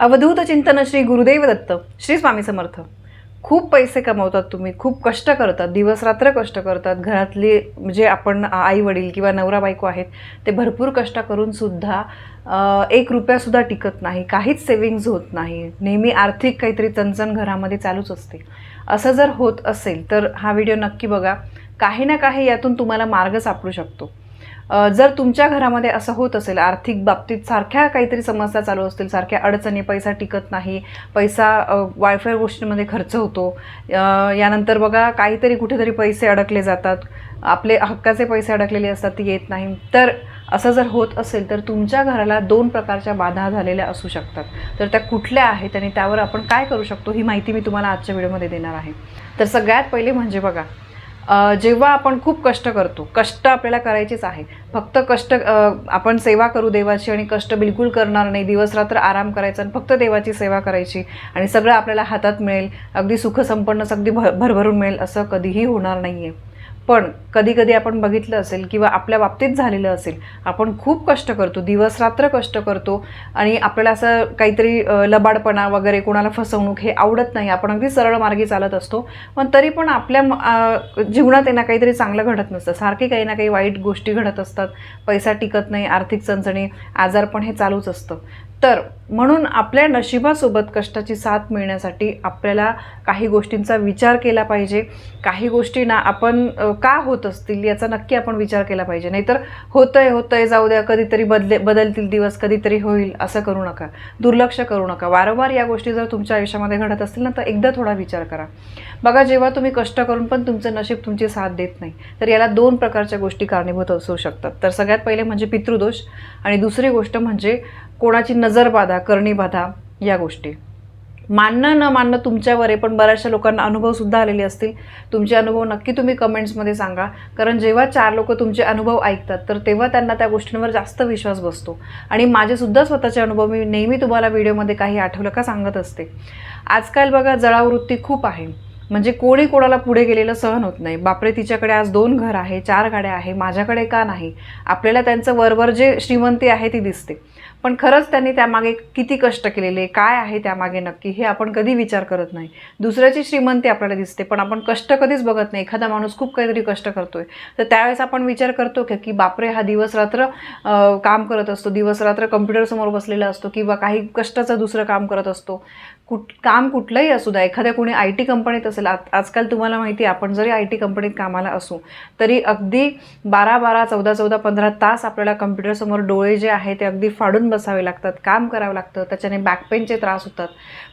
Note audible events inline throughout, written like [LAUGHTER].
अवधूत चिंतन श्री गुरुदेव दत्त श्री स्वामी समर्थ. खूप पैसे कमवतात तुम्ही खूप कष्ट करतात दिवसरात्र कष्ट करतात. घरातले जे आपण आई वडील किंवा नवरा बायको आहेत ते भरपूर कष्ट करून सुद्धा एक रुपयासुद्धा टिकत नाही काहीच सेविंग्ज होत नाही. नेहमी आर्थिक काहीतरी चणचण घरामध्ये चालूच असते. असं जर होत असेल तर हा व्हिडिओ नक्की बघा. काही ना काही यातून तुम्हाला मार्ग सापडू शकतो. जर तुमच्या घरामध्ये असं होत असेल आर्थिक बाबतीत सारख्या काहीतरी समस्या चालू असतील सारख्या अडचणी पैसा टिकत नाही पैसा वायफाय गोष्टींमध्ये खर्च होतो यानंतर बघा काहीतरी कुठेतरी पैसे अडकले जातात आपले हक्काचे पैसे अडकलेले असतात ती येत नाही. तर असं जर होत असेल तर तुमच्या घराला दोन प्रकारच्या बाधा झालेल्या असू शकतात. तर त्या कुठल्या आहेत आणि त्यावर आपण काय करू शकतो ही माहिती मी तुम्हाला आजच्या व्हिडिओमध्ये देणार आहे. तर सगळ्यात पहिले म्हणजे बघा जेव्हा आपण खूप कष्ट करतो कष्ट आपल्याला करायचेच आहे फक्त कष्ट आपण सेवा करू देवाची आणि कष्ट बिलकुल करणार नाही. दिवस रात्र आराम करायचा आणि फक्त देवाची सेवा करायची आणि सगळं आपल्याला हातात मिळेल. अगदी सुखसंपन्न अगदी भर भरभरून मिळेल असं कधीही होणार नाही आहे पण कधी कधी आपण बघितलं असेल किंवा आपल्या बाबतीत झालेलं असेल आपण खूप कष्ट करतो दिवस रात्र कष्ट करतो आणि आपल्याला असं काहीतरी लबाडपणा वगैरे कोणाला फसवणूक हे आवडत नाही. आपण अगदी सरळ मार्गी चालत असतो पण तरी पण आपल्या जीवनात आहे काहीतरी चांगलं घडत नसतं. सारखे काही ना काही वाईट गोष्टी घडत असतात. पैसा टिकत नाही आर्थिक चणचणी आजारपण हे चालूच असतं. तर म्हणून आपल्या नशिबासोबत कष्टाची साथ मिळण्यासाठी आपल्याला काही गोष्टींचा विचार केला पाहिजे. काही गोष्टी ना आपण का होत असतील याचा नक्की आपण विचार केला पाहिजे. नाहीतर होतंय होतंय जाऊ द्या कधीतरी बदले बदलतील दिवस कधीतरी होईल असं करू नका. दुर्लक्ष करू नका. वारंवार या गोष्टी जर तुमच्या आयुष्यामध्ये घडत असतील ना तर एकदा थोडा विचार करा. बघा जेव्हा तुम्ही कष्ट करून पण तुमचं नशीब तुमची साथ देत नाही तर याला दोन प्रकारच्या गोष्टी कारणीभूत असू शकतात. तर सगळ्यात पहिले म्हणजे पितृदोष आणि दुसरी गोष्ट म्हणजे कोणाची नजरबाधा करणीबाधा या गोष्टी. मानणं न मानणं तुमच्यावर आहे पण बऱ्याचशा लोकांना अनुभवसुद्धा आलेले असतील. तुमचे अनुभव नक्की तुम्ही कमेंट्समध्ये सांगा. कारण जेव्हा चार लोक तुमचे अनुभव ऐकतात तर तेव्हा त्यांना त्या गोष्टींवर जास्त विश्वास बसतो. आणि माझेसुद्धा स्वतःचे अनुभव मी नेहमी तुम्हाला व्हिडिओमध्ये काही आठवलं का सांगत असते. आजकाल बघा जळावृत्ती खूप आहे. म्हणजे कोणी कोणाला पुढे गेलेलं सहन होत नाही. बापरे तिच्याकडे आज दोन घर आहे चार गाड्या आहे माझ्याकडे का नाही? आपल्याला त्यांचं वरवर जे श्रीमंती आहे ती दिसते. पण खरंच त्यांनी त्यामागे किती कष्ट केलेले काय आहे त्यामागे नक्की हे आपण कधी विचार करत नाही. दुसऱ्याची श्रीमंती आपल्याला दिसते पण आपण कष्ट कधीच बघत नाही. एखादा माणूस खूप काहीतरी कष्ट करतोय. तर त्यावेळेस आपण विचार करतो की की बापरे हा दिवस रात्र काम करत असतो दिवस रात्र कम्प्युटरसमोर बसलेला असतो किंवा काही कष्टाचं दुसरं काम करत असतो. कुठ काम कुठलंही असू द्या एखाद्या कोणी आय टी कंपनीत असेल आज आजकाल तुम्हाला माहिती आहे आपण जरी आय टी कंपनीत कामाला असू तरी अगदी बारा बारा चौदा चौदा पंधरा तास आपल्याला कम्प्युटरसमोर डोळे जे आहे ते अगदी फाडून बसावे लागतात काम करावं लागतं त्याच्याने बॅकपेनचे त्रास होतात.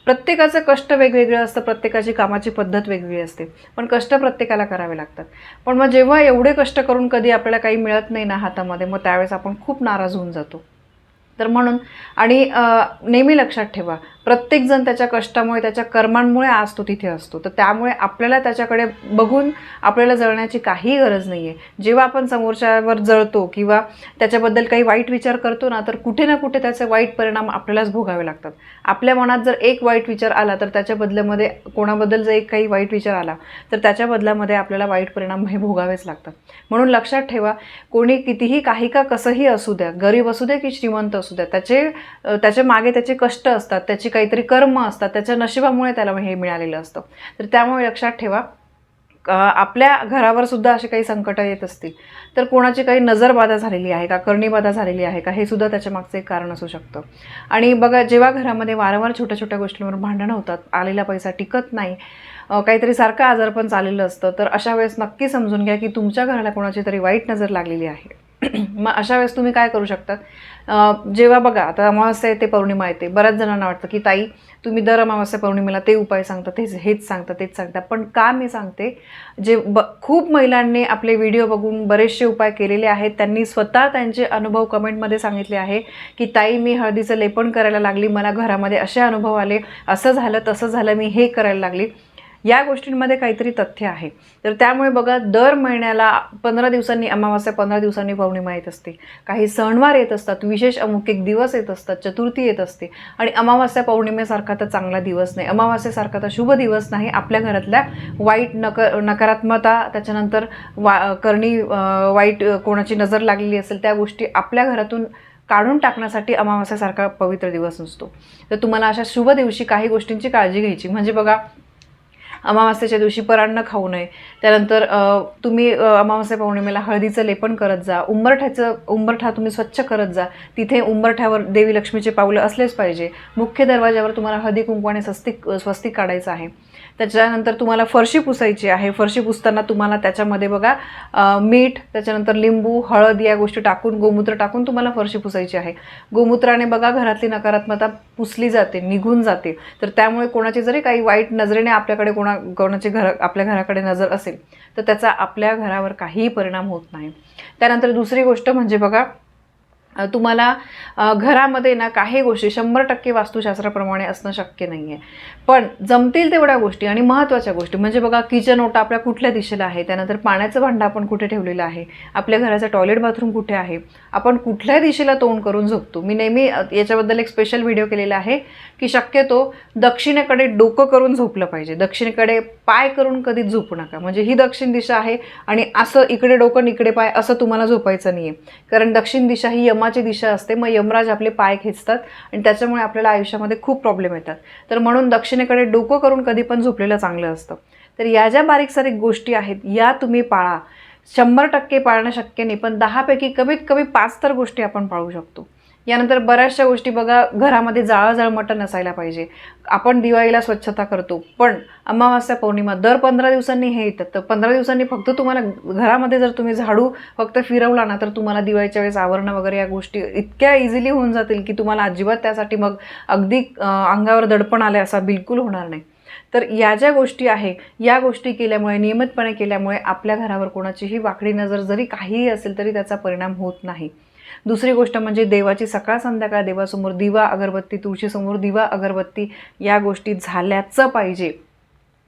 प्रत्येकाचं कष्ट वेगवेगळं असतं प्रत्येकाची कामाची पद्धत वेगळी असते पण कष्ट प्रत्येकाला करावे लागतात. पण मग जेव्हा एवढे कष्ट करून कधी आपल्याला काही मिळत नाही ना हातामध्ये मग त्यावेळेस आपण खूप नाराज होऊन जातो. तर म्हणून आणि नेहमी लक्षात ठेवा प्रत्येकजण त्याच्या कष्टामुळे त्याच्या कर्मांमुळे आज तो तिथे असतो. तर त्यामुळे आपल्याला त्याच्याकडे बघून आपल्याला जळण्याची काही गरज नाही आहे जेव्हा आपण समोरच्यावर जळतो किंवा त्याच्याबद्दल काही वाईट विचार करतो ना तर कुठे ना कुठे त्याचे वाईट परिणाम आपल्यालाच भोगावे लागतात. आपल्या मनात जर एक वाईट विचार आला तर त्याच्या बदल्यामध्ये कोणाबद्दल जर एक काही वाईट विचार आला तर त्याच्या बदल्यामध्ये आपल्याला वाईट परिणाम हे भोगावेच लागतात. म्हणून लक्षात ठेवा कोणी कितीही काही का कसंही असू द्या गरीब असू द्या की श्रीमंत असू द्या त्याचे त्याच्यामागे त्याचे कष्ट असतात त्याची काहीतरी कर्म असतात त्याच्या नशिबामुळे त्याला हे मिळालेलं असतं. तर त्यामुळे लक्षात ठेवा आपल्या घरावर सुद्धा असे काही संकटं येत असतील तर कोणाची काही नजरबाधा झालेली आहे का करणीबाधा झालेली आहे का हे सुद्धा त्याच्या मागचं एक कारण असू शकतं. आणि बघा जेव्हा घरामध्ये वारंवार छोट्या छोट्या गोष्टींवर भांडणं होतात आलेला पैसा टिकत नाही काहीतरी सारखं आजारपण चाललेलं असतं तर अशा वेळेस नक्की समजून घ्या की तुमच्या घराला कोणाची तरी वाईट नजर लागलेली आहे. [CLEARS THROAT] मग अशा वेळेस तुम्ही काय करू शकतात? जेव्हा बघा आता अमावस्या येते पौर्णिमा येते. बऱ्याच जणांना वाटतं की ताई तुम्ही दर अमावस्या पौर्णिमेला ते उपाय सांगता तेच हेच सांगता तेच सांगता. पण का मी सांगते? जे ब खूप महिलांनी आपले व्हिडिओ बघून बरेचसे उपाय केलेले आहेत. त्यांनी स्वतः त्यांचे अनुभव कमेंटमध्ये सांगितले आहे की ताई मी हळदीचं लेपन करायला लागली. मला घरामध्ये असे अनुभव आले. असं झालं तसं झालं. मी हे करायला लागली. या गोष्टींमध्ये काहीतरी तथ्य आहे. तर त्यामुळे बघा दर महिन्याला पंधरा दिवसांनी अमावास्या पंधरा दिवसांनी पौर्णिमा येत असते. काही सणवार येत असतात विशेष अमुक एक दिवस येत असतात चतुर्थी येत असते. आणि अमावास्या पौर्णिमेसारखा तर चांगला दिवस नाही. अमावास्येसारखा तर शुभ दिवस नाही. आपल्या घरातल्या वाईट नक नकारात्मकता त्याच्यानंतर वा करणी वाईट कोणाची नजर लागलेली असेल त्या गोष्टी आपल्या घरातून काढून टाकण्यासाठी अमावास्यासारखा पवित्र दिवस नसतो. तर तुम्हाला अशा शुभ दिवशी काही गोष्टींची काळजी घ्यायची. म्हणजे बघा अमावास्येच्या दिवशी परांना खाऊ नये. त्यानंतर तुम्ही अमावास्या पौर्णिमेला हळदीचं लेपन करत जा. उंबरठ्याचं उंबरठा तुम्ही स्वच्छ करत जा. तिथे उंबरठ्यावर देवी लक्ष्मीचे पावलं असलेच पाहिजे. मुख्य दरवाजावर तुम्हाला हळदी कुंकवाने स्वस्तिक स्वस्तिक काढायचं आहे. त्याच्यानंतर तुम्हाला फरशी पुसायची आहे. फरशी पुसताना तुम्हाला त्याच्यामध्ये बघा मीठ त्याच्यानंतर लिंबू हळद या गोष्टी टाकून गोमूत्र टाकून तुम्हाला फरशी पुसायची आहे. गोमूत्राने बघा घरातली नकारात्मकता पुसली जाते निघून जाते. तर त्यामुळे कोणाची जरी काही वाईट नजरेने आपल्याकडे कोणा कोणाची घर आपल्या घराकडे नजर असेल तर त्याचा आपल्या घरावर काहीही परिणाम होत नाही. त्यानंतर दुसरी गोष्ट म्हणजे बघा तुम्हाला घरामध्ये ना काही गोष्टी शंभर टक्के वास्तुशास्त्राप्रमाणे असणं शक्य नाही आहे पण जमतील तेवढ्या गोष्टी आणि महत्त्वाच्या गोष्टी. म्हणजे बघा किचन ओटा आपल्या कुठल्या दिशेला आहे? त्यानंतर पाण्याचं भांडं आपण कुठे ठेवलेलं आहे? आपल्या घराचं टॉयलेट बाथरूम कुठे आहे? आपण कुठल्या दिशेला तोंड करून झोपतो? मी नेहमी याच्याबद्दल एक स्पेशल व्हिडिओ केलेला आहे की शक्यतो दक्षिणेकडे डोकं करून झोपलं पाहिजे. दक्षिणेकडे पाय करून कधीच झोपू नका. म्हणजे ही दक्षिण दिशा आहे आणि असं इकडे डोकं इकडे पाय असं तुम्हाला झोपायचं नाही आहे कारण दक्षिण दिशा ही यमाची दिशा असते. मग यमराज आपले पाय खेचतात आणि त्याच्यामुळे आपल्याला आयुष्यामध्ये खूप प्रॉब्लेम येतात. तर म्हणून दक्षिण दक्षिणेकडे डोकं करून कधी पण झोपलेलं चांगलं असतं. तर या ज्या बारीक सारीक गोष्टी आहेत या तुम्ही पाळा. शंभर टक्के पाळणं शक्य नाही पण दहापैकी कमीत कमी पाच तर गोष्टी आपण पाळू शकतो. यानंतर बऱ्याचशा गोष्टी बघा घरामध्ये जाळं मटण नसायला पाहिजे. आपण दिवाळीला स्वच्छता करतो पण अमावास्या पौर्णिमा दर पंधरा दिवसांनी हे येतात तर पंधरा दिवसांनी फक्त तुम्हाला घरामध्ये जर तुम्ही झाडू फक्त फिरवला ना तर तुम्हाला दिवाळीच्या वेळेस आवरणं वगैरे या गोष्टी इतक्या इझिली होऊन जातील की तुम्हाला अजिबात त्यासाठी मग अगदी अंगावर दडपण आले असा बिलकुल होणार नाही. तर या ज्या गोष्टी आहे या गोष्टी केल्यामुळे नियमितपणे केल्यामुळे आपल्या घरावर कोणाचीही वाकडी नजर जरी काहीही असेल तरी त्याचा परिणाम होत नाही. दुसरी गोष्ट म्हणजे देवाची सकाळ संध्याकाळ देवासमोर दिवा अगरबत्ती तुळशीसमोर दिवा अगरबत्ती या गोष्टी झाल्याचं पाहिजे.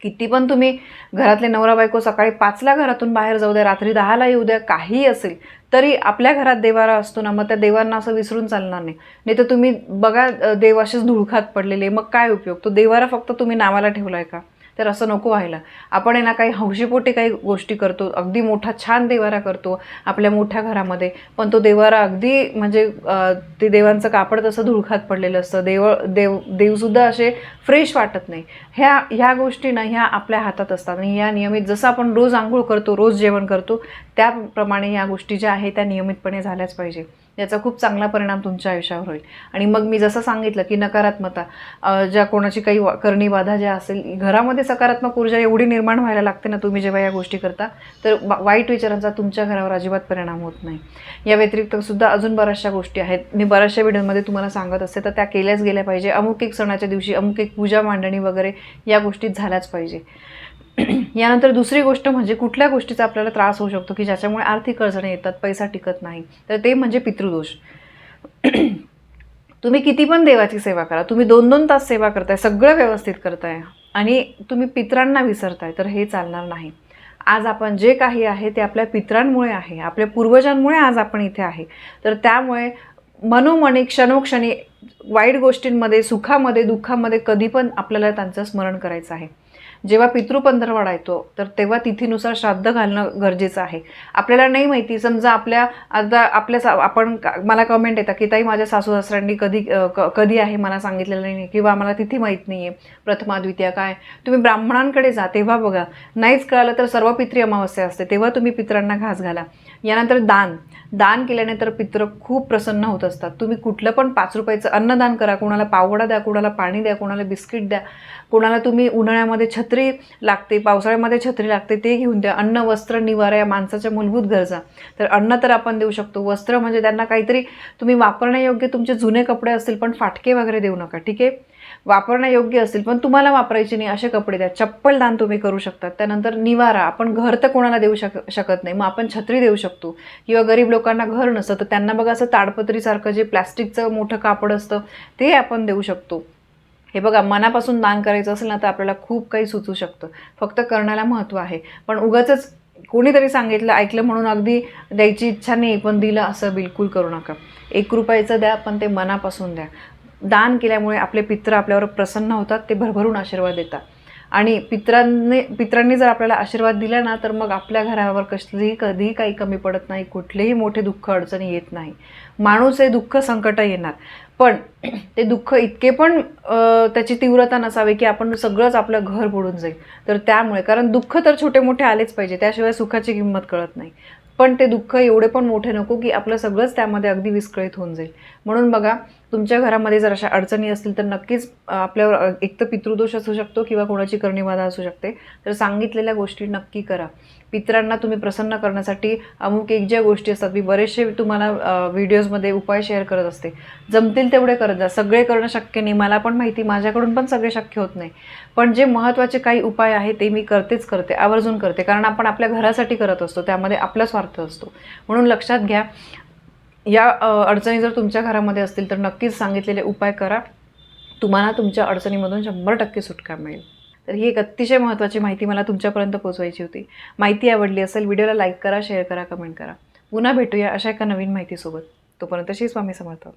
किती पण तुम्ही घरातले नवरा बायको सकाळी पाचला घरातून बाहेर जाऊ द्या रात्री दहाला येऊ द्या काही असेल तरी आपल्या घरात देवारा असतो ना मग त्या देवांना असं विसरून चालणार नाही. नाही तर तुम्ही बघा देवाशीच देव असेच धुळखात पडलेले मग काय उपयोग? तो देवारा फक्त तुम्ही नावाला ठेवलाय का? तर असं नको व्हायला. आपण आहे ना काही हौशीपोटी काही गोष्टी करतो अगदी मोठा छान देवारा करतो आपल्या मोठ्या घरामध्ये पण तो देवारा अगदी म्हणजे ते देवांचं कापड तसं धुळखात पडलेलं असतं. देव देव देवसुद्धा असे फ्रेश वाटत नाही. ह्या ह्या गोष्टी ना ह्या आपल्या हातात असतात आणि या नियमित जसं आपण रोज आंघोळ करतो रोज जेवण करतो त्याप्रमाणे या गोष्टी ज्या आहेत त्या नियमितपणे झाल्याच पाहिजे. याचा खूप चांगला परिणाम तुमच्या आयुष्यावर होईल. आणि मग मी जसं सांगितलं की नकारात्मकता ज्या कोणाची काही करणी बाधा ज्या असेल घरामध्ये सकारात्मक ऊर्जा एवढी निर्माण व्हायला लागते ना तुम्ही जेव्हा या गोष्टी करता तर वाईट विचारांचा तुमच्या घरावर अजिबात परिणाम होत नाही. या व्यतिरिक्त सुद्धा अजून बऱ्याचशा गोष्टी आहेत. मी बऱ्याचशा व्हिडिओमध्ये तुम्हाला सांगत असते तर त्या केल्याच गेल्या पाहिजे. अमुक एक सणाच्या दिवशी अमुक एक पूजा मांडणी वगैरे या गोष्टी झाल्याच पाहिजे. [CLEARS THROAT] यानंतर दुसरी गोष्ट म्हणजे कुठल्या गोष्टीचा आपल्याला त्रास होऊ शकतो की ज्याच्यामुळे आर्थिक अडचणी येतात पैसा टिकत नाही. तर ते म्हणजे पितृदोष. [CLEARS THROAT] तुम्ही किती पण देवाची सेवा करा तुम्ही दोन दोन तास सेवा करताय सगळं व्यवस्थित करताय आणि तुम्ही पित्रांना विसरताय तर हे चालणार नाही. आज आपण जे काही आहे ते आपल्या पित्रांमुळे आहे आपल्या पूर्वजांमुळे आज आपण इथे आहे. तर त्यामुळे मनोमनी क्षणोक्षणी वाईट गोष्टींमध्ये सुखामध्ये दुःखामध्ये कधी पण आपल्याला त्यांचं स्मरण करायचं आहे. जेव्हा पितृपंधरवाडा येतो तर तेव्हा तिथीनुसार श्राद्ध घालणं गरजेचं आहे. आपल्याला नाही माहिती समजा आपल्या आता आपल्या सा आपण का- मला कमेंट येतात की ताई माझ्या सासू सासऱ्यांनी कधी क- कधी आहे? मला सांगितलेलं नाही किंवा आम्हाला तिथी माहीत नाही आहे. प्रथमा द्वितीया काय? तुम्ही ब्राह्मणांकडे जा तेव्हा बघा. नाहीच कळालं तर सर्व पित्री अमावस्या असते. तेव्हा तुम्ही पित्रांना घास घाला. यानंतर दान. दान केल्याने तर पित्र खूप प्रसन्न होत असतात. तुम्ही कुठलं पण पाच रुपयाचं अन्नदान करा. कोणाला पावडा द्या कोणाला पाणी द्या कोणाला बिस्किट द्या कोणाला तुम्ही उन्हाळ्यामध्ये छत्री लागते पावसाळ्यामध्ये छत्री लागते ते घेऊन द्या. अन्न वस्त्र निवारा या माणसाच्या मूलभूत गरजा. तर अन्न तर आपण देऊ शकतो. वस्त्र म्हणजे त्यांना काहीतरी तुम्ही वापरण्यायोग्य तुमचे जुने कपडे असतील पण फाटके वगैरे देऊ नका. ठीक आहे? वापरण्यायोग्य असतील पण तुम्हाला वापरायचे नाही असे कपडे द्या. चप्पल दान तुम्ही करू शकता. त्यानंतर निवारा. आपण घर तर कोणाला देऊ शक शकत नाही. मग आपण छत्री देऊ शकतो. किंवा गरीब लोकांना घर नसतं तर त्यांना बघा असं ताडपत्रीसारखं जे प्लॅस्टिकचं मोठं कापड असतं ते आपण देऊ शकतो. हे बघा मनापासून दान करायचं असेल ना तर आपल्याला खूप काही सुचू शकतं. फक्त करण्याला महत्त्व आहे. पण उगाचच कोणीतरी सांगितलं ऐकलं म्हणून अगदी द्यायची इच्छा नाही पण दिलं असं बिलकुल करू नका. एक रुपयाचं द्या पण ते मनापासून द्या. दान केल्यामुळे आपले पित्र आपल्यावर प्रसन्न होतात ते भरभरून आशीर्वाद देतात. आणि पित्रांनी पित्रांनी जर आपल्याला आशीर्वाद दिला ना तर मग आपल्या घरावर कसलीही कधीही काही कमी पडत नाही कुठलेही मोठे दुःख अडचणी येत नाही. माणूस हे दुःख संकट येणार. पण [CLEARS THROAT] ते दुःख इतके पण त्याची तीव्रता नसावे की आपण सगळंच आपलं घर बुडून जाईल. तर त्यामुळे कारण दुःख तर छोटे मोठे आलेच पाहिजे त्याशिवाय सुखाची किंमत कळत नाही. पण ते दुःख एवढे पण मोठे नको की आपलं सगळंच त्यामध्ये अगदी विस्कळीत होऊन जाईल. म्हणून बघा तुमच्या घरामध्ये जर अशा अडचणी असतील तर नक्कीच आपल्यावर एक तर पितृदोष असू शकतो किंवा कोणाची करणीबाधा असू शकते. तर सांगितलेल्या गोष्टी नक्की करा. पितरांना तुम्ही प्रसन्न करण्यासाठी अमुक एक ज्या गोष्टी असतात मी बरेचसे तुम्हाला व्हिडिओजमध्ये उपाय शेअर करत असते. जमतील तेवढे करत जा. सगळे करणं शक्य नाही. मला पण माहिती माझ्याकडून पण सगळे शक्य होत नाही. पण जे महत्त्वाचे काही उपाय आहे ते मी करतेच करते आवर्जून करते. कारण आपण आपल्या घरासाठी करत असतो त्यामध्ये आपला स्वार्थ असतो. म्हणून लक्षात घ्या या अडचणी जर तुमच्या घरामध्ये असतील तर नक्कीच सांगितलेले उपाय करा. तुम्हाला तुमच्या अडचणीमधून शंभर टक्के सुटका मिळेल. तर ही एक अतिशय महत्त्वाची माहिती मला तुमच्यापर्यंत पोहोचवायची होती. माहिती आवडली असेल व्हिडिओला लाईक करा शेअर करा कमेंट करा. पुन्हा भेटूया अशा एका नवीन माहितीसोबत. तोपर्यंत श्री स्वामी समर्थ.